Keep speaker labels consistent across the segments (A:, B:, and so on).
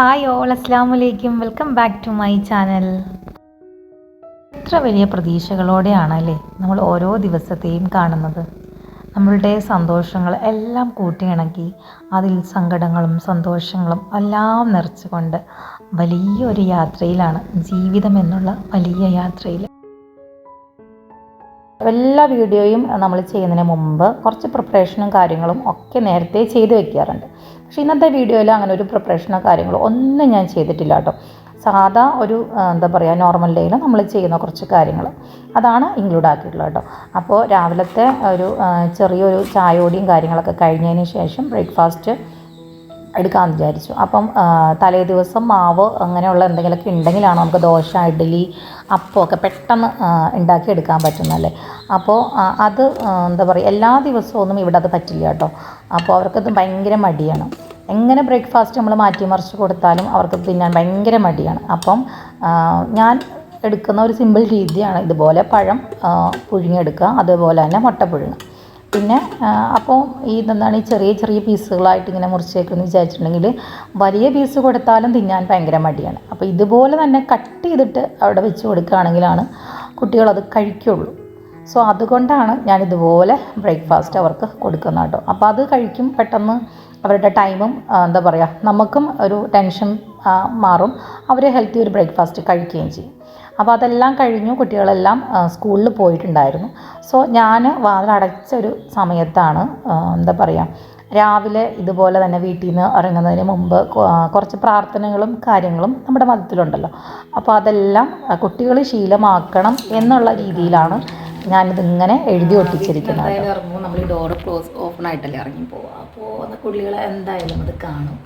A: Hi all അസ്സാം വലൈക്കും welcome back to my channel. എത്ര വലിയ പ്രതീക്ഷകളോടെയാണ് അല്ലേ നമ്മൾ ഓരോ ദിവസത്തെയും കാണുന്നത്? നമ്മളുടെ സന്തോഷങ്ങൾ എല്ലാം കൂട്ടിയിണക്കി അതിൽ സങ്കടങ്ങളും സന്തോഷങ്ങളും എല്ലാം നിറച്ചുകൊണ്ട് വലിയൊരു യാത്രയിലാണ് ജീവിതം എന്നുള്ള വലിയ യാത്രയിൽ. എല്ലാ വീഡിയോയും നമ്മൾ ചെയ്യുന്നതിന് മുമ്പ് കുറച്ച് പ്രിപ്പറേഷനും കാര്യങ്ങളും ഒക്കെ നേരത്തെ ചെയ്തു വെക്കാറുണ്ട്. പക്ഷേ ഇന്നത്തെ വീഡിയോയിൽ അങ്ങനെ ഒരു പ്രിപ്പറേഷനോ കാര്യങ്ങളോ ഒന്നും ഞാൻ ചെയ്തിട്ടില്ല കേട്ടോ. സാധാ ഒരു എന്താ പറയുക നോർമൽ ഡേയിൽ നമ്മൾ ചെയ്യുന്ന കുറച്ച് കാര്യങ്ങൾ അതാണ് ഇൻക്ലൂഡ് ആക്കിയിട്ടുള്ളത് കേട്ടോ. അപ്പോൾ രാവിലത്തെ ഒരു ചെറിയൊരു ചായോടിയും കാര്യങ്ങളൊക്കെ കഴിഞ്ഞതിന് ശേഷം ബ്രേക്ക്ഫാസ്റ്റ് എടുക്കാമെന്ന് വിചാരിച്ചു. അപ്പം തലേ ദിവസം മാവ് അങ്ങനെയുള്ള എന്തെങ്കിലുമൊക്കെ ഉണ്ടെങ്കിലാണ് നമുക്ക് ദോശ ഇഡ്ഡലി അപ്പമൊക്കെ പെട്ടെന്ന് ഉണ്ടാക്കി എടുക്കാൻ പറ്റുന്നല്ലേ അപ്പോൾ അത് എന്താ പറയുക എല്ലാ ദിവസവും ഇവിടെ അത് പറ്റില്ല കേട്ടോ. അപ്പോൾ അവർക്കത് ഭയങ്കര മടിയാണ്. എങ്ങനെ ബ്രേക്ക്ഫാസ്റ്റ് നമ്മൾ മാറ്റി മറിച്ച് കൊടുത്താലും അവർക്ക് തിന്നാൻ ഭയങ്കര മടിയാണ്. അപ്പം ഞാൻ എടുക്കുന്ന ഒരു സിമ്പിൾ രീതിയാണ്. ഇതുപോലെ പഴം പുഴുങ്ങിയെടുക്കുക അതുപോലെ തന്നെ മുട്ട പുഴുങ്ങുക. പിന്നെ അപ്പോൾ ഈ എന്താണ് ഈ ചെറിയ ചെറിയ പീസുകളായിട്ട് ഇങ്ങനെ മുറിച്ചേക്കുന്നു വിചാരിച്ചിട്ടുണ്ടെങ്കിൽ വലിയ പീസ് കൊടുത്താലും തിന്നാൻ ഭയങ്കര മടിയാണ്. അപ്പോൾ ഇതുപോലെ തന്നെ കട്ട് ചെയ്തിട്ട് അവിടെ വെച്ച് കൊടുക്കുകയാണെങ്കിലാണ് കുട്ടികളത് കഴിക്കുള്ളൂ. സോ അതുകൊണ്ടാണ് ഞാൻ ഇതുപോലെ ബ്രേക്ക്ഫാസ്റ്റ് അവർക്ക് കൊടുക്കുന്നത് കേട്ടോ. അപ്പോൾ അത് കഴിക്കും പെട്ടെന്ന് അവരുടെ ടൈമും എന്താ പറയുക നമുക്കും ഒരു ടെൻഷൻ മാറും. അവർ ഹെൽത്തി ഒരു ബ്രേക്ക്ഫാസ്റ്റ് കഴിക്കുകയും ചെയ്യും. അപ്പോൾ അതെല്ലാം കഴിഞ്ഞു കുട്ടികളെല്ലാം സ്കൂളിൽ പോയിട്ടുണ്ടായിരുന്നു. സോ ഞാൻ വാതിലടച്ചൊരു സമയത്താണ് എന്താ പറയുക രാവിലെ ഇതുപോലെ തന്നെ വീട്ടിൽ നിന്ന് ഇറങ്ങുന്നതിന് മുമ്പ് കുറച്ച് പ്രാർത്ഥനകളും കാര്യങ്ങളും നമ്മുടെ മതത്തിലുണ്ടല്ലോ. അപ്പോൾ അതെല്ലാം കുട്ടികൾ ശീലമാക്കണം എന്നുള്ള രീതിയിലാണ് ഞാനിതിങ്ങനെ എഴുതി ഒട്ടിച്ചിരിക്കുന്നത്.
B: നമ്മൾ ഡോർ ക്ലോസ് ഓപ്പൺ ആയിട്ടല്ലേ ഇറങ്ങി പോവുക. അപ്പോൾ കുട്ടികളെ എന്തായാലും അത് കാണും.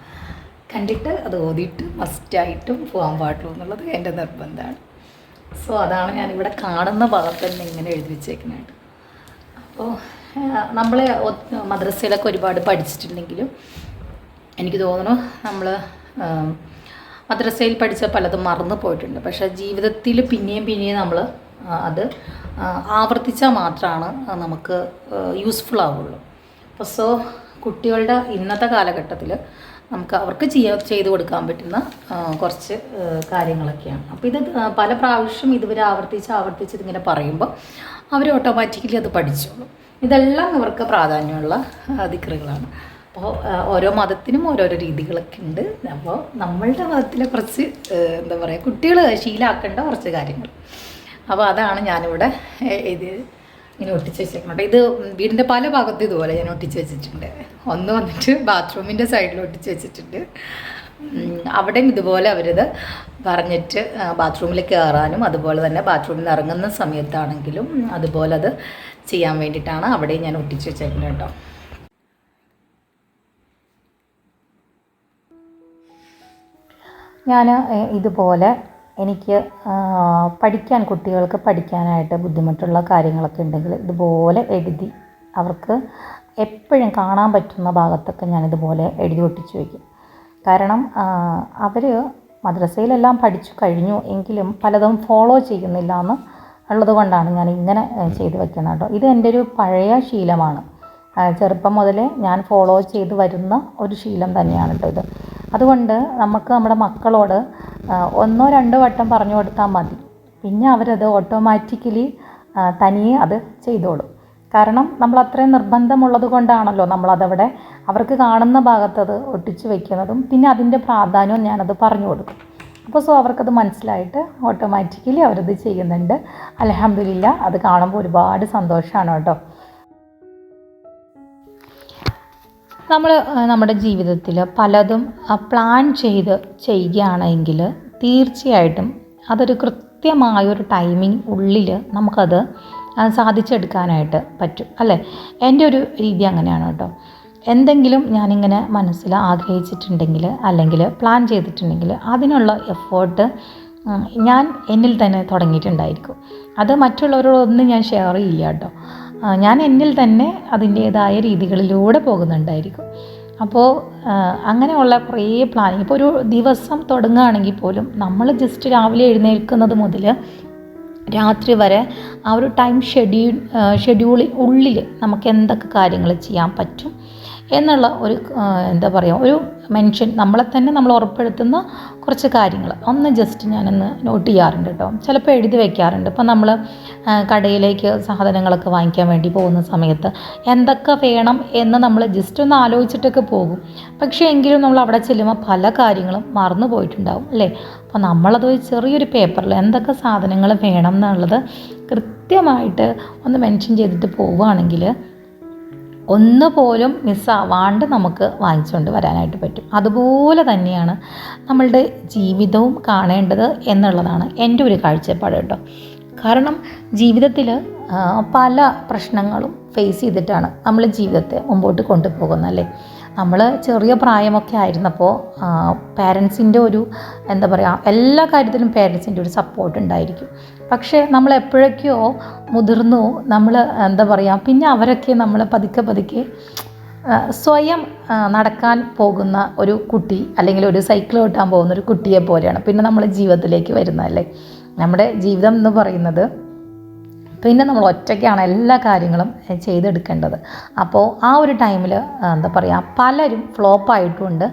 B: കണ്ടിട്ട് അത് ഓതിയിട്ട് മസ്റ്റായിട്ടും പോകാൻ പാടുള്ളൂ എന്നുള്ളത് എന്റെ നിർബന്ധമാണ്. സോ അതാണ് ഞാനിവിടെ കാണുന്ന ഭാഗത്ത് തന്നെ ഇങ്ങനെ എഴുതി വെച്ചേക്കുന്നത് അപ്പോൾ നമ്മൾ മദ്രസയിലൊക്കെ ഒരുപാട് പഠിച്ചിട്ടുണ്ടെങ്കിലും എനിക്ക് തോന്നുന്നു നമ്മൾ മദ്രസയിൽ പഠിച്ച പലതും മറന്നു പോയിട്ടുണ്ട്. പക്ഷേ ജീവിതത്തിൽ പിന്നെയും പിന്നെയും നമ്മൾ അത് ആവർത്തിച്ചാൽ മാത്രമാണ് നമുക്ക് യൂസ്ഫുൾ ആവുള്ളൂ. അപ്പോൾ സോ കുട്ടികളുടെ ഇന്നത്തെ കാലഘട്ടത്തിൽ നമുക്ക് അവർക്ക് ചെയ്യാ ചെയ്തു കൊടുക്കാൻ പറ്റുന്ന കുറച്ച് കാര്യങ്ങളൊക്കെയാണ്. അപ്പോൾ ഇത് പല പ്രാവശ്യം ഇതുവരെ ആവർത്തിച്ച് ആവർത്തിച്ച് ഇതിങ്ങനെ പറയുമ്പോൾ അവർ ഓട്ടോമാറ്റിക്കലി അത് പഠിച്ചോളും. ഇതെല്ലാം ഇവർക്ക് പ്രാധാന്യമുള്ള ദിക്റുകളാണ്. അപ്പോൾ ഓരോ മതത്തിനും ഓരോരോ രീതികളൊക്കെ ഉണ്ട്. അപ്പോൾ നമ്മളുടെ മതത്തിലെ കുറച്ച് എന്താ പറയുക കുട്ടികൾ ശീലാക്കേണ്ട കുറച്ച് കാര്യങ്ങൾ. അപ്പോൾ അതാണ് ഞാനിവിടെ ഇത് ഇങ്ങനെ ഒട്ടിച്ച് വെച്ചേക്കുന്നത് ഇത് വീടിന്റെ പല ഭാഗത്തും ഇതുപോലെ ഞാൻ ഒട്ടിച്ച് വെച്ചിട്ടുണ്ട്. ഒന്ന് വന്നിട്ട് ബാത്റൂമിന്റെ സൈഡിൽ ഒട്ടിച്ച് വെച്ചിട്ടുണ്ട്. അവിടെയും ഇതുപോലെ അവരിത് പറഞ്ഞിട്ട് ബാത്റൂമിൽ കയറാനും അതുപോലെ തന്നെ ബാത്റൂമിൽ നിന്ന് ഇറങ്ങുന്ന സമയത്താണെങ്കിലും അതുപോലെ അത് ചെയ്യാൻ വേണ്ടിയിട്ടാണ് അവിടെയും ഞാൻ ഒട്ടിച്ച് വെച്ചേക്കുന്നത് കേട്ടോ.
A: ഞാൻ ഇതുപോലെ എനിക്ക് പഠിക്കാൻ കുട്ടികൾക്ക് പഠിക്കാനായിട്ട് ബുദ്ധിമുട്ടുള്ള കാര്യങ്ങളൊക്കെ ഉണ്ടെങ്കിൽ ഇതുപോലെ എഴുതി അവർക്ക് എപ്പോഴും കാണാൻ പറ്റുന്ന ഭാഗത്തൊക്കെ ഞാൻ ഇതുപോലെ എഴുതി ഒട്ടിച്ച് വയ്ക്കും. കാരണം അവർ മദ്രസയിലെല്ലാം പഠിച്ചു കഴിഞ്ഞു എങ്കിലും പലതും ഫോളോ ചെയ്യുന്നില്ല എന്ന് ഉള്ളത് കൊണ്ടാണ് ഞാൻ ഇങ്ങനെ ചെയ്തു വെക്കുന്നത് കേട്ടോ. ഇത് എന്റെ ഒരു പഴയ ശീലമാണ്. ചെറുപ്പം മുതലേ ഞാൻ ഫോളോ ചെയ്ത് വരുന്ന ഒരു ശീലം തന്നെയാണ് കേട്ടോ ഇത്. അതുകൊണ്ട് നമുക്ക് നമ്മുടെ മക്കളോട് ഒന്നോ രണ്ടോ വട്ടം പറഞ്ഞു കൊടുത്താൽ മതി. പിന്നെ അവരത് ഓട്ടോമാറ്റിക്കലി തനിയെ അത് ചെയ്തോളും. കാരണം നമ്മൾ അത്രയും നിർബന്ധമുള്ളത് കൊണ്ടാണല്ലോ നമ്മളതവിടെ അവർക്ക് കാണുന്ന ഭാഗത്തത് ഒട്ടിച്ച് വെക്കുന്നതും പിന്നെ അതിന്റെ പ്രാധാന്യവും ഞാനത് പറഞ്ഞു കൊടുക്കും. അപ്പോൾ സോ അവർക്കത് മനസ്സിലായിട്ട് ഓട്ടോമാറ്റിക്കലി അവരത് ചെയ്യുന്നുണ്ട്. അലഹമില്ല അത് കാണുമ്പോൾ ഒരുപാട് സന്തോഷമാണ് കേട്ടോ. നമ്മൾ നമ്മുടെ ജീവിതത്തിൽ പലതും പ്ലാൻ ചെയ്ത് ചെയ്യുകയാണെങ്കിൽ തീർച്ചയായിട്ടും അതൊരു കൃത്യമായൊരു ടൈമിംഗ് ഉള്ളിൽ നമുക്കത് സാധിച്ചെടുക്കാനായിട്ട് പറ്റും. അല്ലേ? എന്റെ ഒരു രീതി അങ്ങനെയാണ് കേട്ടോ. എന്തെങ്കിലും ഞാനിങ്ങനെ മനസ്സിൽ ആഗ്രഹിച്ചിട്ടുണ്ടെങ്കിൽ അല്ലെങ്കിൽ പ്ലാൻ ചെയ്തിട്ടുണ്ടെങ്കിൽ അതിനുള്ള എഫേർട്ട് ഞാൻ എന്നിൽ തന്നെ തുടങ്ങിയിട്ടുണ്ടായിരിക്കും. അത് മറ്റുള്ളവരോടൊന്നും ഞാൻ ഷെയർ ചെയ്യില്ല കേട്ടോ. ഞാൻ എന്നിൽ തന്നെ അതിന്റേതായ രീതികളിലൂടെ പോകുന്നുണ്ടായിരിക്കും. അപ്പോൾ അങ്ങനെയുള്ള കുറേ പ്ലാനിങ് ഇപ്പോൾ ഒരു ദിവസം തുടങ്ങുകയാണെങ്കിൽ പോലും നമ്മൾ ജസ്റ്റ് രാവിലെ എഴുന്നേൽക്കുന്നത് മുതൽ രാത്രി വരെ ആ ഒരു ടൈം ഷെഡ്യൂൾ ഷെഡ്യൂളിൽ ഉള്ളിൽ നമുക്ക് എന്തൊക്കെ കാര്യങ്ങൾ ചെയ്യാൻ പറ്റും? എന്നുള്ള ഒരു എന്താ പറയുക ഒരു മെൻഷൻ നമ്മളെ തന്നെ നമ്മൾ ഉറപ്പെടുത്തുന്ന കുറച്ച് കാര്യങ്ങൾ. ഒന്ന് ജസ്റ്റ് ഞാനൊന്ന് നോട്ട് ചെയ്യാറുണ്ട് കേട്ടോ. ചിലപ്പോൾ എഴുതി വയ്ക്കാറുണ്ട് ഇപ്പം നമ്മൾ കടയിലേക്ക് സാധനങ്ങളൊക്കെ വാങ്ങിക്കാൻ വേണ്ടി പോകുന്ന സമയത്ത് എന്തൊക്കെ വേണം എന്ന് നമ്മൾ ജസ്റ്റ് ഒന്ന് ആലോചിച്ചിട്ടൊക്കെ പോകും. പക്ഷേ എങ്കിലും നമ്മൾ അവിടെ ചെല്ലുമ്പോൾ പല കാര്യങ്ങളും മറന്നു പോയിട്ടുണ്ടാവും അല്ലേ? അപ്പോൾ നമ്മളത് ചെറിയൊരു പേപ്പറിൽ എന്തൊക്കെ സാധനങ്ങൾ വേണം എന്നുള്ളത് കൃത്യമായിട്ട് ഒന്ന് മെൻഷൻ ചെയ്തിട്ട് പോവുകയാണെങ്കിൽ ഒന്ന് പോലും മിസ്സാവാണ്ട് നമുക്ക് വാങ്ങിച്ചുകൊണ്ട് വരാനായിട്ട് പറ്റും. അതുപോലെ തന്നെയാണ് നമ്മളുടെ ജീവിതവും കാണേണ്ടത് എന്നുള്ളതാണ് എന്റെ ഒരു കാഴ്ചപ്പാട് കേട്ടോ. കാരണം ജീവിതത്തിൽ പല പ്രശ്നങ്ങളും ഫേസ് ചെയ്തിട്ടാണ് നമ്മൾ ജീവിതത്തെ മുമ്പോട്ട് കൊണ്ടുപോകുന്നത് അല്ലേ? നമ്മൾ ചെറിയ പ്രായമൊക്കെ ആയിരുന്നപ്പോൾ പാരൻസിന്റെ ഒരു എന്താ പറയുക എല്ലാ കാര്യത്തിലും പാരൻസിന്റെ ഒരു സപ്പോർട്ട് ഉണ്ടായിരിക്കും. പക്ഷേ നമ്മൾ എപ്പോഴൊക്കെയോ മുതിർന്നു നമ്മൾ എന്താ പറയുക പിന്നെ അവരൊക്കെ നമ്മൾ പതുക്കെ പതുക്കെ സ്വയം നടക്കാൻ പോകുന്ന ഒരു കുട്ടി അല്ലെങ്കിൽ ഒരു സൈക്കിൾ ഓട്ടാൻ പോകുന്ന ഒരു കുട്ടിയെ പോലെയാണ്. പിന്നെ നമ്മൾ ജീവിതത്തിലേക്ക് വരുന്നതല്ലേ നമ്മുടെ ജീവിതം എന്ന് പറയുന്നത് പിന്നെ നമ്മൾ ഒറ്റയ്ക്കാണ് എല്ലാ കാര്യങ്ങളും ചെയ്തെടുക്കേണ്ടത്. അപ്പോൾ ആ ഒരു ടൈമിൽ എന്താ പറയുക പലരും ഫ്ലോപ്പായിട്ടുമുണ്ട്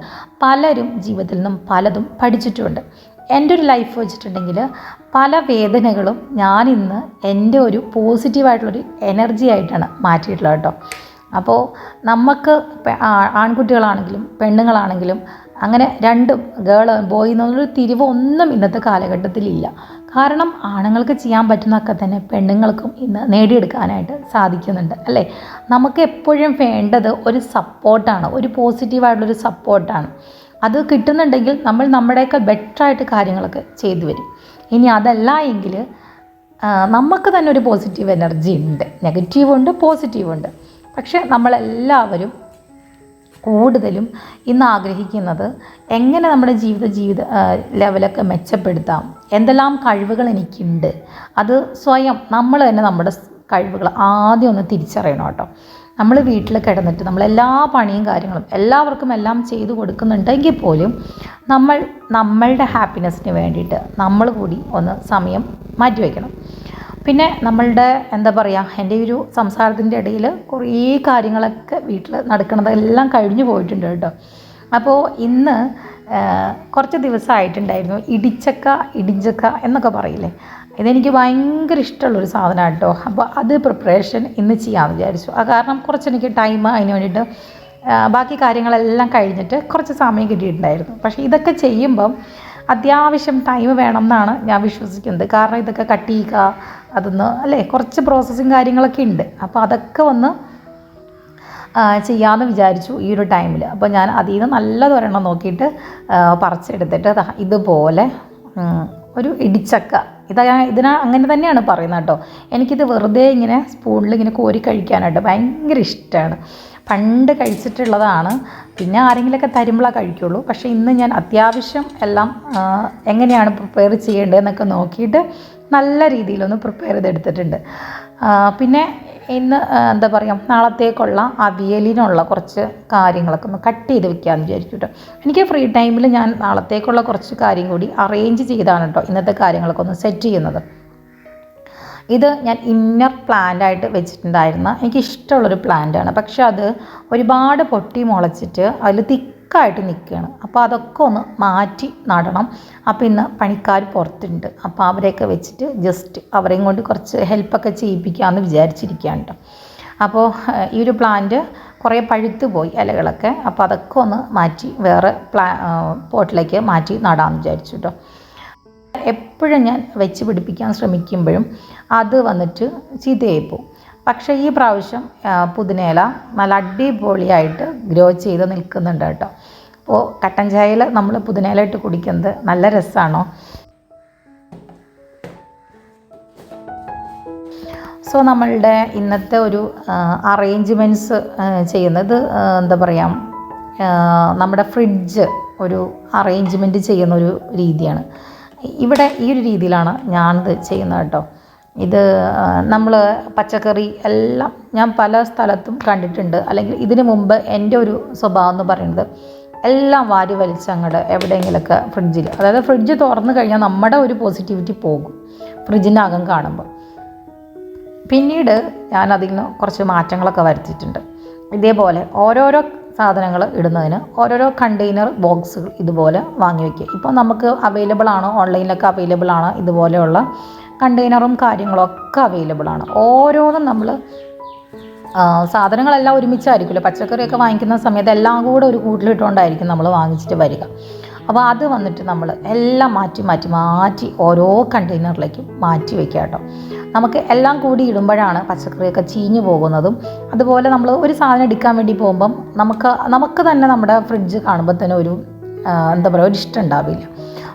A: പലരും ജീവിതത്തിൽ നിന്നും പലതും പഠിച്ചിട്ടുമുണ്ട് എന്റെ ഒരു ലൈഫ് വെച്ചിട്ടുണ്ടെങ്കിൽ പല വേദനകളും ഞാനിന്ന് എന്റെ ഒരു പോസിറ്റീവായിട്ടുള്ളൊരു എനർജി ആയിട്ടാണ് മാറ്റിയിട്ടുള്ളത് കേട്ടോ. അപ്പോൾ നമുക്ക് ആൺകുട്ടികളാണെങ്കിലും പെണ്ണുങ്ങളാണെങ്കിലും അങ്ങനെ രണ്ടും ഗേൾ ബോയ് എന്നുള്ളൊരു തിരിവ് ഒന്നും ഇന്നത്തെ കാലഘട്ടത്തിലില്ല. കാരണം ആണുങ്ങൾക്ക് ചെയ്യാൻ പറ്റുന്നതൊക്കെ തന്നെ പെണ്ണുങ്ങൾക്കും ഇന്ന് നേടിയെടുക്കാനായിട്ട് സാധിക്കുന്നുണ്ട് അല്ലേ? നമുക്ക് എപ്പോഴും വേണ്ടത് ഒരു സപ്പോർട്ടാണ് ഒരു പോസിറ്റീവായിട്ടുള്ളൊരു സപ്പോർട്ടാണ്. അത് കിട്ടുന്നുണ്ടെങ്കിൽ നമ്മൾ നമ്മുടെയൊക്കെ ബെറ്ററായിട്ട് കാര്യങ്ങളൊക്കെ ചെയ്തു വരും. ഇനി അതല്ല എങ്കിൽ നമുക്ക് തന്നെ ഒരു പോസിറ്റീവ് എനർജി ഉണ്ട്. നെഗറ്റീവ് ഉണ്ട് പോസിറ്റീവ് ഉണ്ട് പക്ഷേ നമ്മളെല്ലാവരും കൂടുതലും ഇന്ന് ആഗ്രഹിക്കുന്നത് എങ്ങനെ നമ്മുടെ ജീവിത ജീവിത ലെവലൊക്കെ മെച്ചപ്പെടുത്താം. എന്തെല്ലാം കഴിവുകൾ എനിക്കുണ്ട്. അത് സ്വയം നമ്മൾ തന്നെ നമ്മുടെ കഴിവുകൾ ആദ്യം ഒന്ന് തിരിച്ചറിയണം കേട്ടോ. നമ്മൾ വീട്ടിൽ കിടന്നിട്ട് നമ്മൾ എല്ലാ പണിയും കാര്യങ്ങളും എല്ലാവർക്കും എല്ലാം ചെയ്തു കൊടുക്കുന്നുണ്ടെങ്കിൽ പോലും നമ്മൾ നമ്മളുടെ ഹാപ്പിനെസ്സിന് വേണ്ടിയിട്ട് നമ്മൾ കൂടി ഒന്ന് സമയം മാറ്റിവെക്കണം. പിന്നെ നമ്മളുടെ എന്താ പറയുക എന്റെ ഒരു സംസാരത്തിന്റെ ഇടയിൽ കുറേ കാര്യങ്ങളൊക്കെ വീട്ടിൽ നടക്കുന്നതെല്ലാം കഴിഞ്ഞു പോയിട്ടുണ്ട് കേട്ടോ. അപ്പോൾ ഇന്ന് കുറച്ച് ദിവസമായിട്ടുണ്ടായിരുന്നു. ഇടിച്ചക്ക ഇടിഞ്ചക്ക എന്നൊക്കെ പറയില്ലേ? ഇതെനിക്ക് ഭയങ്കര ഇഷ്ടമുള്ളൊരു സാധനമാണ് കേട്ടോ. അപ്പോൾ അത് പ്രിപ്പറേഷൻ ഇന്ന് ചെയ്യാമെന്ന് വിചാരിച്ചു. ആ കാരണം കുറച്ച് എനിക്ക് ടൈം അതിന് വേണ്ടിയിട്ട് ബാക്കി കാര്യങ്ങളെല്ലാം കഴിഞ്ഞിട്ട് കുറച്ച് സമയം കിട്ടിയിട്ടുണ്ടായിരുന്നു. പക്ഷേ ഇതൊക്കെ ചെയ്യുമ്പം അത്യാവശ്യം ടൈം വേണം എന്നാണ് ഞാൻ വിശ്വസിക്കുന്നത്. കാരണം ഇതൊക്കെ കട്ട് ചെയ്യുക അതൊന്ന് അല്ലേ കുറച്ച് പ്രോസസ്സിങ് കാര്യങ്ങളൊക്കെ ഉണ്ട്. അപ്പോൾ അതൊക്കെ ഒന്ന് ചെയ്യാമെന്ന് വിചാരിച്ചു ഈ ഒരു ടൈമിൽ അപ്പോൾ ഞാൻ അതിൽ നിന്ന് നല്ലതൊരെണ്ണം നോക്കിയിട്ട് പറിച്ചെടുത്തിട്ട് ഇതുപോലെ ഒരു ഇടിച്ചക്ക. ഇതാ ഇതിനാ അങ്ങനെ തന്നെയാണ് പറയുന്നത് കേട്ടോ. എനിക്കിത് വെറുതെ ഇങ്ങനെ സ്പൂണിൽ ഇങ്ങനെ കോരി കഴിക്കാനായിട്ട് ഭയങ്കര ഇഷ്ടമാണ് പണ്ട് കഴിച്ചിട്ടുള്ളതാണ്. പിന്നെ ആരെങ്കിലുമൊക്കെ തരുമ്പോഴേ കഴിക്കുള്ളൂ. പക്ഷേ ഇന്ന് ഞാൻ അത്യാവശ്യം എല്ലാം എങ്ങനെയാണ് പ്രിപ്പയർ ചെയ്യേണ്ടതെന്നൊക്കെ നോക്കിയിട്ട് നല്ല രീതിയിലൊന്ന് പ്രിപ്പയർ ചെയ്തെടുത്തിട്ടുണ്ട്. പിന്നെ ഇന്ന് എന്താ പറയുക നാളത്തേക്കുള്ള അവിയലിനുള്ള കുറച്ച് കാര്യങ്ങളൊക്കെ ഒന്ന് കട്ട് ചെയ്ത് വെക്കാമെന്ന് വിചാരിച്ചു കേട്ടോ എനിക്ക് ഫ്രീ ടൈമിൽ ഞാൻ നാളത്തേക്കുള്ള കുറച്ച് കാര്യം കൂടി അറേഞ്ച് ചെയ്താണ് കേട്ടോ ഇന്നത്തെ കാര്യങ്ങളൊക്കെ ഒന്ന് സെറ്റ് ചെയ്യുന്നത്. ഇത് ഞാൻ ഇന്നർ പ്ലാന്റ് ആയിട്ട് വെച്ചിട്ടുണ്ടായിരുന്ന എനിക്ക് ഇഷ്ടമുള്ളൊരു പ്ലാന്റാണ് പക്ഷെ അത് ഒരുപാട് പൊട്ടി മുളച്ചിട്ട് അതിൽ തിക്കായിട്ട് നിൽക്കുകയാണ് അപ്പോൾ അതൊക്കെ ഒന്ന് മാറ്റി നടണം. അപ്പോൾ ഇന്ന് പണിക്കാർ പുറത്തുണ്ട്. അപ്പോൾ അവരെയൊക്കെ വെച്ചിട്ട് ജസ്റ്റ് അവരെയും കൊണ്ട് കുറച്ച് ഹെൽപ്പൊക്കെ ചെയ്യിപ്പിക്കാമെന്ന് വിചാരിച്ചിരിക്കുകയാണ് അപ്പോൾ ഈ ഒരു പ്ലാന്റ് കുറേ പഴുത്ത് പോയി ഇലകളൊക്കെ. അപ്പോൾ അതൊക്കെ ഒന്ന് മാറ്റി വേറെ പ്ലാ പോട്ടിലേക്ക് മാറ്റി നടാമെന്ന് വിചാരിച്ചു കേട്ടോ എപ്പോഴും ഞാൻ വെച്ച് പിടിപ്പിക്കാൻ ശ്രമിക്കുമ്പോഴും അത് വന്നിട്ട് ചീത്തയായി പോകും പക്ഷേ ഈ പ്രാവശ്യം പുതിനേല നല്ല അടിപൊളിയായിട്ട് ഗ്രോ ചെയ്ത് നിൽക്കുന്നുണ്ട് കേട്ടോ. അപ്പോൾ കട്ടൻ ചായയിൽ നമ്മൾ പുതിനയില ഇട്ട് കുടിക്കുന്നത് നല്ല രസമാണോ? സോ നമ്മളുടെ ഇന്നത്തെ ഒരു അറേഞ്ച്മെന്റ്സ് ചെയ്യുന്നത് എന്താ പറയുക നമ്മുടെ ഫ്രിഡ്ജ് ഒരു അറേഞ്ച്മെന്റ് ചെയ്യുന്ന ഒരു രീതിയാണ്. ഇവിടെ ഈ ഒരു രീതിയിലാണ് ഞാനിത് ചെയ്യുന്നത് കേട്ടോ. ഇത് നമ്മൾ പച്ചക്കറി എല്ലാം ഞാൻ പല സ്ഥലത്തും കണ്ടിട്ടുണ്ട്. അല്ലെങ്കിൽ ഇതിനു മുമ്പ് എന്റെ ഒരു സ്വഭാവം എന്ന് പറയുന്നത് എല്ലാം വാരി വലിച്ചങ്ങോട്ട് എവിടെയെങ്കിലുമൊക്കെ ഫ്രിഡ്ജിൽ അതായത് ഫ്രിഡ്ജ് തുറന്നു കഴിഞ്ഞാൽ നമ്മുടെ ഒരു പോസിറ്റിവിറ്റി പോകും ഫ്രിഡ്ജിന്റെ അകം കാണുമ്പോൾ. പിന്നീട് ഞാൻ അതിൽ നിന്ന് കുറച്ച് മാറ്റങ്ങളൊക്കെ വരുത്തിയിട്ടുണ്ട്. ഇതേപോലെ ഓരോരോ സാധനങ്ങൾ ഇടുന്നതിന് ഓരോരോ കണ്ടെയ്നർ ബോക്സുകൾ ഇതുപോലെ വാങ്ങി വയ്ക്കുക ഇപ്പോൾ നമുക്ക് അവൈലബിൾ ആണ്? ഓൺലൈനിലൊക്കെ അവൈലബിൾ ആണ്? ഇതുപോലെയുള്ള കണ്ടെയ്നറും കാര്യങ്ങളൊക്കെ അവൈലബിൾ ആണ്. ഓരോന്നും നമ്മൾ സാധനങ്ങളെല്ലാം ഒരുമിച്ചായിരിക്കുമല്ലോ. പച്ചക്കറിയൊക്കെ വാങ്ങിക്കുന്ന സമയത്ത് എല്ലാം കൂടെ ഒരു കൂട്ടിലിട്ടുകൊണ്ടായിരിക്കും നമ്മൾ വാങ്ങിച്ചിട്ട് വരിക. അപ്പോൾ അത് വന്നിട്ട് നമ്മൾ എല്ലാം മാറ്റി മാറ്റി മാറ്റി ഓരോ കണ്ടെയ്നറിലേക്കും മാറ്റി വെക്കുക കേട്ടോ. നമുക്ക് എല്ലാം കൂടി ഇടുമ്പോഴാണ് പച്ചക്കറിയൊക്കെ ചീഞ്ഞു പോകുന്നതും. അതുപോലെ നമ്മൾ ഒരു സാധനം എടുക്കാൻ വേണ്ടി പോകുമ്പം നമുക്ക് നമുക്ക് തന്നെ നമ്മുടെ ഫ്രിഡ്ജ് കാണുമ്പോൾ തന്നെ ഒരു എന്താ പറയുക ഒരു ഇഷ്ടം ഉണ്ടാവില്ല.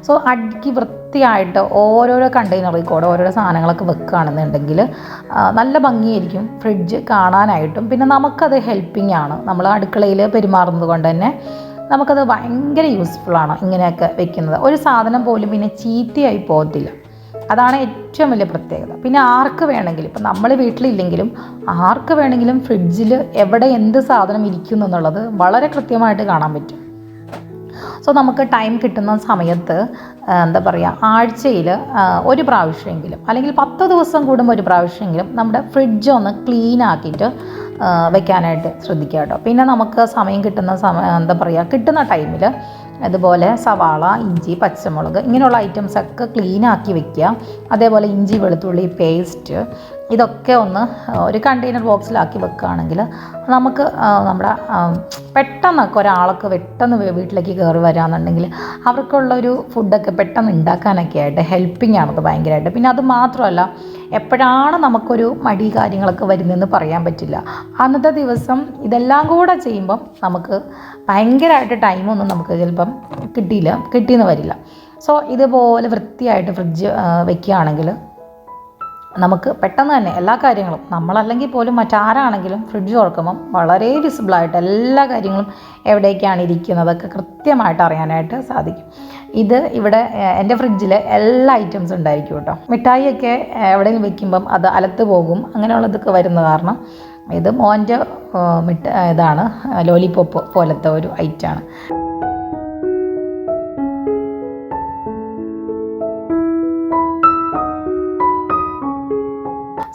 A: സോ അടുക്കി വൃത്തിയായിട്ട് ഓരോരോ കണ്ടെയ്നറിൽ കൂടെ ഓരോരോ സാധനങ്ങളൊക്കെ വെക്കുകയാണെന്നുണ്ടെങ്കിൽ നല്ല ഭംഗിയായിരിക്കും ഫ്രിഡ്ജ് കാണാനായിട്ടും. പിന്നെ നമുക്കത് ഹെൽപ്പിംഗ് ആണ്. നമ്മൾ അടുക്കളയിൽ പെരുമാറുന്നത് കൊണ്ട് തന്നെ നമുക്കത് ഭയങ്കര യൂസ്ഫുള്ളാണ് ഇങ്ങനെയൊക്കെ വെക്കുന്നത്. ഒരു സാധനം പോലും പിന്നെ ചീത്തയായി പോകത്തില്ല. അതാണ് ഏറ്റവും വലിയ പ്രത്യേകത. പിന്നെ ആർക്ക് വേണമെങ്കിലും ഇപ്പം നമ്മൾ വീട്ടിലില്ലെങ്കിലും ആർക്ക് വേണമെങ്കിലും ഫ്രിഡ്ജിൽ എവിടെ എന്ത് സാധനം ഇരിക്കുന്നു എന്നുള്ളത് വളരെ കൃത്യമായിട്ട് കാണാൻ പറ്റും. സോ നമുക്ക് ടൈം കിട്ടുന്ന സമയത്ത് എന്താ പറയുക ആഴ്ചയിൽ ഒരു പ്രാവശ്യമെങ്കിലും അല്ലെങ്കിൽ പത്ത് ദിവസം കൂടുമ്പോൾ ഒരു പ്രാവശ്യമെങ്കിലും നമ്മുടെ ഫ്രിഡ്ജ് ഒന്ന് ക്ലീൻ ആക്കിയിട്ട് വെക്കാനായിട്ട് ശ്രദ്ധിക്കുക കേട്ടോ. പിന്നെ നമുക്ക് സമയം കിട്ടുന്ന സമയം എന്താ പറയുക കിട്ടുന്ന ടൈമിൽ അതുപോലെ സവാള ഇഞ്ചി പച്ചമുളക് ഇങ്ങനെയുള്ള ഐറ്റംസൊക്കെ ക്ലീൻ ആക്കി വെക്കുക. അതേപോലെ ഇഞ്ചി വെളുത്തുള്ളി പേസ്റ്റ് ഇതൊക്കെ ഒന്ന് ഒരു കണ്ടെയ്നർ ബോക്സിലാക്കി വെക്കുകയാണെങ്കിൽ നമുക്ക് നമ്മുടെ പെട്ടെന്നൊക്കെ ഒരാൾക്ക് പെട്ടെന്ന് വീട്ടിലേക്ക് കയറി വരാമെന്നുണ്ടെങ്കിൽ അവർക്കുള്ളൊരു ഫുഡൊക്കെ പെട്ടെന്ന് ഉണ്ടാക്കാനൊക്കെ ആയിട്ട് ഹെൽപ്പിംഗ് ആണത് ഭയങ്കരമായിട്ട്. പിന്നെ അത് മാത്രമല്ല എപ്പോഴാണ് നമുക്കൊരു മടി കാര്യങ്ങളൊക്കെ വരുന്നതെന്ന് പറയാൻ പറ്റില്ല. അന്നത്തെ ദിവസം ഇതെല്ലാം കൂടെ ചെയ്യുമ്പം നമുക്ക് ഭയങ്കരമായിട്ട് ടൈമൊന്നും നമുക്ക് ചിലപ്പം കിട്ടിയില്ല കിട്ടിയെന്ന് വരില്ല. സോ ഇതുപോലെ വൃത്തിയായിട്ട് ഫ്രിഡ്ജ് വെക്കുകയാണെങ്കിൽ നമുക്ക് പെട്ടെന്ന് തന്നെ എല്ലാ കാര്യങ്ങളും നമ്മളല്ലെങ്കിൽ പോലും മറ്റാരാണെങ്കിലും ഫ്രിഡ്ജ് തുറക്കുമ്പം വളരെ വിസിബിളായിട്ട് എല്ലാ കാര്യങ്ങളും എവിടേക്കാണ് ഇരിക്കുന്നതൊക്കെ കൃത്യമായിട്ട് അറിയാനായിട്ട് സാധിക്കും. ഇത് ഇവിടെ എന്റെ ഫ്രിഡ്ജിൽ എല്ലാ ഐറ്റംസും ഉണ്ടായിരിക്കും കേട്ടോ. മിഠായിയൊക്കെ എവിടെയെങ്കിലും വെക്കുമ്പം അത് അലത്ത് പോകും. അങ്ങനെയുള്ളതൊക്കെ വരുന്ന കാരണം ഇത് മോന്റെ മിഠ ഇതാണ് ലോലിപോപ്പ് പോലത്തെ ഒരു ഐറ്റമാണ്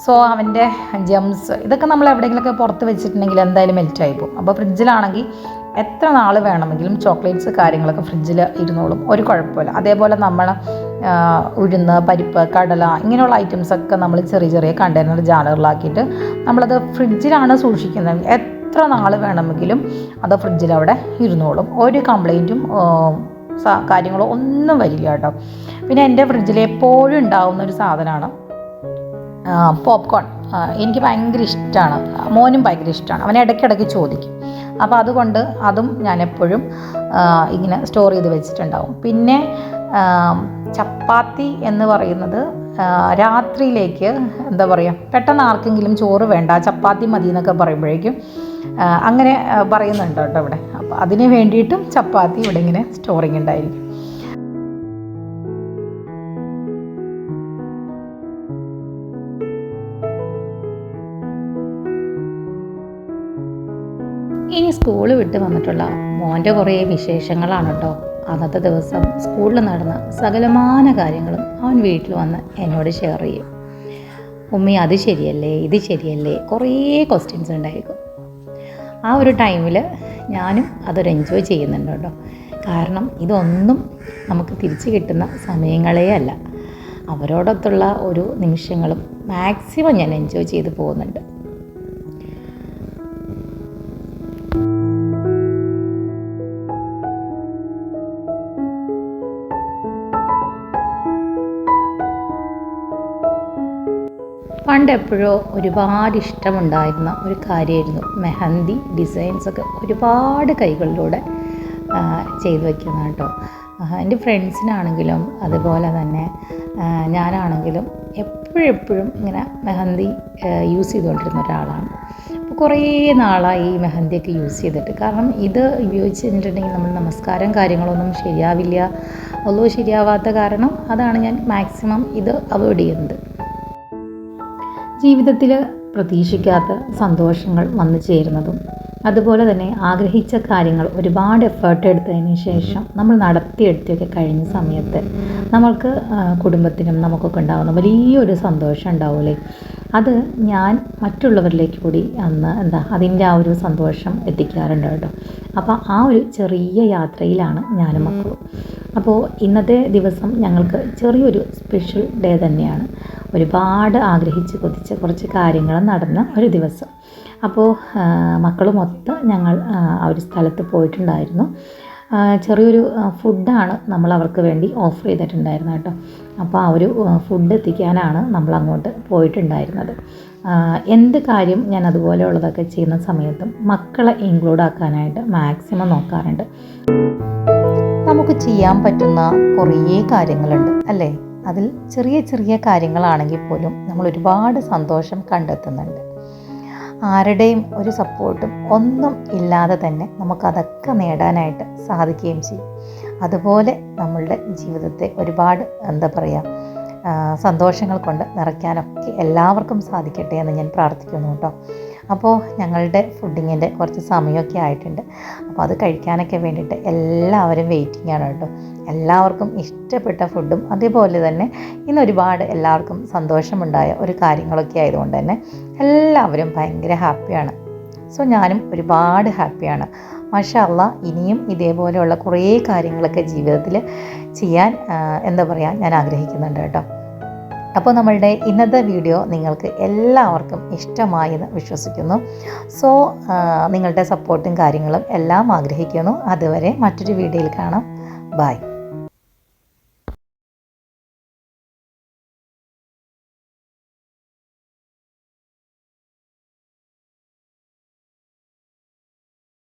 A: സോ അവന്റെ ജംസ് ഇതൊക്കെ നമ്മൾ എവിടെയെങ്കിലുമൊക്കെ പുറത്ത് വെച്ചിട്ടുണ്ടെങ്കിൽ എന്തായാലും മെൽറ്റ് ആയി പോകും. അപ്പോൾ ഫ്രിഡ്ജിലാണെങ്കിൽ എത്ര നാൾ വേണമെങ്കിലും ചോക്ലേറ്റ്സ് കാര്യങ്ങളൊക്കെ ഫ്രിഡ്ജിൽ ഇരുന്നോളും. ഒരു കുഴപ്പമില്ല. അതേപോലെ നമ്മൾ ഉഴുന്ന് പരിപ്പ് കടല ഇങ്ങനെയുള്ള ഐറ്റംസൊക്കെ നമ്മൾ ചെറിയ ചെറിയ കണ്ടെയ്നർ ജാലറിലാക്കിയിട്ട് നമ്മളത് ഫ്രിഡ്ജിലാണ് സൂക്ഷിക്കുന്നത്. എത്ര നാൾ വേണമെങ്കിലും അത് ഫ്രിഡ്ജിൽ അവിടെ ഇരുന്നോളും. ഒരു കംപ്ലൈന്റും കാര്യങ്ങളോ ഒന്നും വരില്ല കേട്ടോ. പിന്നെ എന്റെ ഫ്രിഡ്ജിൽ എപ്പോഴും ഉണ്ടാകുന്ന ഒരു സാധനമാണ് പോപ്കോൺ എനിക്ക് ഭയങ്കര ഇഷ്ടമാണ് മോനും ഭയങ്കര ഇഷ്ടമാണ് അവനെ ഇടയ്ക്കിടയ്ക്ക് ചോദിക്കും. അപ്പോൾ അതുകൊണ്ട് അതും ഞാൻ എപ്പോഴും ഇങ്ങനെ സ്റ്റോർ ചെയ്ത് വെച്ചിട്ടുണ്ടാവും. പിന്നെ ചപ്പാത്തി എന്ന് പറയുന്നത് രാത്രിയിലേക്ക് എന്താ പറയുക പെട്ടെന്ന് ആർക്കെങ്കിലും ചോറ് വേണ്ട ചപ്പാത്തി മതി എന്നൊക്കെ പറയുമ്പോഴേക്കും അങ്ങനെ പറയുന്നുണ്ട് കേട്ടോ ഇവിടെ. അപ്പോൾ അതിന് വേണ്ടിയിട്ടും ചപ്പാത്തി ഇവിടെ ഇങ്ങനെ സ്റ്റോറിങ് ഉണ്ടായിരിക്കും. സ്കൂൾ വിട്ട് വന്നിട്ടുള്ള മോന്റെ കുറേ വിശേഷങ്ങളാണ് കേട്ടോ. അന്നത്തെ ദിവസം സ്കൂളിൽ നടന്ന സകലമാന കാര്യങ്ങളും അവൻ വീട്ടിൽ വന്ന് എന്നോട് ഷെയർ ചെയ്യും. ഉമ്മി അത് ശരിയല്ലേ ഇത് ശരിയല്ലേ? കുറേ ക്വസ്റ്റ്യൻസ് ഉണ്ടായിരിക്കും ആ ഒരു ടൈമിൽ ഞാനും അതൊരു എൻജോയ് ചെയ്യുന്നുണ്ട് കേട്ടോ. കാരണം ഇതൊന്നും നമുക്ക് തിരിച്ചു കിട്ടുന്ന സമയങ്ങളേ അല്ല. അവരോടൊത്തുള്ള ഒരു നിമിഷങ്ങളും മാക്സിമം ഞാൻ എൻജോയ് ചെയ്ത് പോകുന്നുണ്ട്. പണ്ട് എപ്പോഴോ ഒരുപാട് ഇഷ്ടമുണ്ടായിരുന്ന ഒരു കാര്യമായിരുന്നു. മെഹന്തി ഡിസൈൻസൊക്കെ ഒരുപാട് കൈകളിലൂടെ ചെയ്തു വയ്ക്കുന്ന കേട്ടോ. എന്റെ ഫ്രണ്ട്സിനാണെങ്കിലും അതുപോലെ തന്നെ ഞാനാണെങ്കിലും എപ്പോഴെപ്പോഴും എപ്പോഴും ഇങ്ങനെ മെഹന്തി യൂസ് ചെയ്തുകൊണ്ടിരുന്ന ഒരാളാണ്. അപ്പോൾ കുറേ നാളായി ഈ മെഹന്തിയൊക്കെ യൂസ് ചെയ്തിട്ട്. കാരണം ഇത് ഉപയോഗിച്ച് കഴിഞ്ഞിട്ടുണ്ടെങ്കിൽ നമ്മൾ നമസ്കാരം കാര്യങ്ങളൊന്നും ശരിയാവില്ല. ഒന്നും ശരിയാവാത്ത കാരണം അതാണ് ഞാൻ മാക്സിമം ഇത് അവോയ്ഡ് ചെയ്യുന്നത്. ജീവിതത്തിൽ പ്രതീക്ഷിക്കാത്ത സന്തോഷങ്ങൾ വന്നു ചേരുന്നതും അതുപോലെ തന്നെ ആഗ്രഹിച്ച കാര്യങ്ങൾ ഒരുപാട് എഫേർട്ട് എടുത്തതിന് ശേഷം നമ്മൾ നടത്തിയെടുത്തൊക്കെ കഴിഞ്ഞ സമയത്ത് നമ്മൾക്ക് കുടുംബത്തിനും നമുക്കൊക്കെ ഉണ്ടാകുന്ന വലിയൊരു സന്തോഷം ഉണ്ടാവില്ലേ? അത് ഞാൻ മറ്റുള്ളവരിലേക്ക് കൂടി അന്ന് എന്താ അതിന്റെ ആ ഒരു സന്തോഷം എത്തിക്കാറുണ്ട് കേട്ടോ. അപ്പോൾ ആ ഒരു ചെറിയ യാത്രയിലാണ് ഞാനും മക്കളും. അപ്പോൾ ഇന്നത്തെ ദിവസം ഞങ്ങൾക്ക് ചെറിയൊരു സ്പെഷ്യൽ ഡേ തന്നെയാണ്. ഒരുപാട് ആഗ്രഹിച്ച് കൊതിച്ച കുറച്ച് കാര്യങ്ങൾ നടന്ന ഒരു ദിവസം. അപ്പോൾ മക്കളുമൊത്ത് ഞങ്ങൾ ആ, ഒരു സ്ഥലത്ത് പോയിട്ടുണ്ടായിരുന്നു. ചെറിയൊരു ഫുഡാണ് നമ്മൾ അവർക്ക് വേണ്ടി ഓഫർ ചെയ്തിട്ടുണ്ടായിരുന്നത് കേട്ടോ. അപ്പോൾ ആ ഒരു ഫുഡ് എത്തിക്കാനാണ് നമ്മൾ അങ്ങോട്ട് പോയിട്ടുണ്ടായിരുന്നത് എന്ത് കാര്യം ഞാൻ അതുപോലെയുള്ളതൊക്കെ ചെയ്യുന്ന സമയത്തും മക്കളെ ഇൻക്ലൂഡ് ആക്കാനായിട്ട് മാക്സിമം നോക്കാറുണ്ട്. നമുക്ക് ചെയ്യാൻ പറ്റുന്ന കുറേ കാര്യങ്ങളുണ്ട് അല്ലേ? അതിൽ ചെറിയ ചെറിയ കാര്യങ്ങളാണെങ്കിൽ പോലും നമ്മൾ ഒരുപാട് സന്തോഷം കണ്ടെത്തുന്നുണ്ട്. ആരുടെയും ഒരു സപ്പോർട്ടും ഒന്നും ഇല്ലാതെ തന്നെ നമുക്കതൊക്കെ നേടാനായിട്ട് സാധിക്കുകയും ചെയ്യും. അതുപോലെ നമ്മളുടെ ജീവിതത്തെ ഒരുപാട് എന്താ പറയുക സന്തോഷങ്ങൾ കൊണ്ട് നിറയ്ക്കാനൊക്കെ എല്ലാവർക്കും സാധിക്കട്ടെ എന്ന് ഞാൻ പ്രാർത്ഥിക്കുന്നു കേട്ടോ. അപ്പോൾ ഞങ്ങളുടെ ഫുഡിങ്ങിന്റെ കുറച്ച് സമയമൊക്കെ ആയിട്ടുണ്ട്. അപ്പോൾ അത് കഴിക്കാനൊക്കെ വേണ്ടിയിട്ട് എല്ലാവരും വെയിറ്റിംഗ് ആണ് കേട്ടോ. എല്ലാവർക്കും ഇഷ്ടപ്പെട്ട ഫുഡും അതേപോലെ തന്നെ ഇന്ന് ഒരുപാട് എല്ലാവർക്കും സന്തോഷമുണ്ടായ ഒരു കാര്യങ്ങളൊക്കെ ആയതുകൊണ്ട് തന്നെ എല്ലാവരും ഭയങ്കര ഹാപ്പിയാണ് സോ ഞാനും ഒരുപാട് ഹാപ്പിയാണ് മാഷല്ല ഇനിയും ഇതേപോലെയുള്ള കുറേ കാര്യങ്ങളൊക്കെ ജീവിതത്തിൽ ചെയ്യാൻ എന്താ പറയുക ഞാൻ ആഗ്രഹിക്കുന്നുണ്ട് കേട്ടോ. അപ്പോൾ നമ്മളുടെ ഇന്നത്തെ വീഡിയോ നിങ്ങൾക്ക് എല്ലാവർക്കും ഇഷ്ടമായെന്ന് വിശ്വസിക്കുന്നു. സോ നിങ്ങളുടെ സപ്പോർട്ടും കാര്യങ്ങളും എല്ലാം ആഗ്രഹിക്കുന്നു. അതുവരെ മറ്റൊരു വീഡിയോയിൽ കാണാം. ബൈ